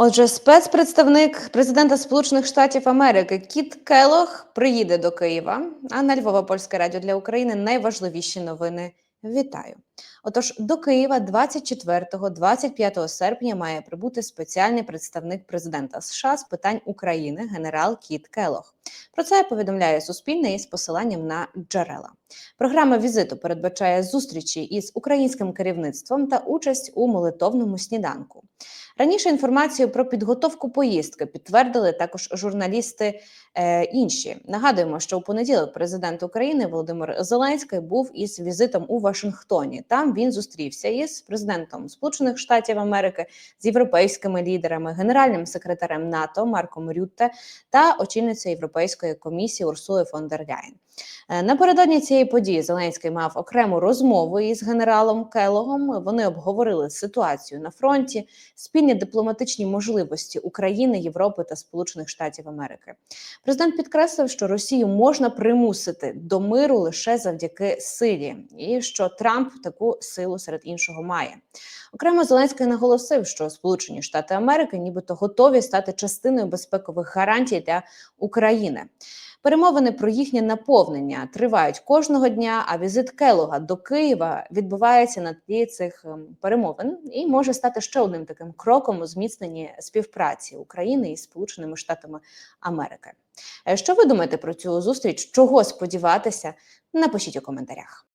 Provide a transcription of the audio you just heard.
Отже, спецпредставник президента Сполучених Штатів Америки Кіт Келох приїде до Києва. А на Львова Польське радіо для України найважливіші новини. Вітаю! Отож, до Києва 24-25 серпня має прибути спеціальний представник президента США з питань України генерал Кіт Келох. Про це повідомляє Суспільне із посиланням на джерела. Програма візиту передбачає зустрічі із українським керівництвом та участь у молитовному сніданку. Раніше інформацію про підготовку поїздки підтвердили також журналісти е, інші. Нагадуємо, що у понеділок президент України Володимир Зеленський був із візитом у Вашингтоні. Там він зустрівся із президентом Сполучених Штатів Америки, з європейськими лідерами, генеральним секретарем НАТО Марком Рютте та очільницею Європейської комісії Урсулою фон дер Ляєн. Е, Напередодні цієї події Зеленський мав окрему розмову із генералом Келогом. Вони обговорили ситуацію на фронті, спільні дипломатичні можливості України, Європи та Сполучених Штатів Америки. Президент підкреслив, що Росію можна примусити до миру лише завдяки силі, і що Трамп таку силу серед іншого має. Окремо Зеленський наголосив, що Сполучені Штати Америки нібито готові стати частиною безпекових гарантій для України. Перемовини про їхнє наповнення тривають кожного дня. А візит Келога до Києва відбувається на тлі цих ем, перемовин і може стати ще одним таким кроком у зміцненні співпраці України із Сполученими Штатами Америки. Е, Що ви думаєте про цю зустріч? Чого сподіватися? Напишіть у коментарях.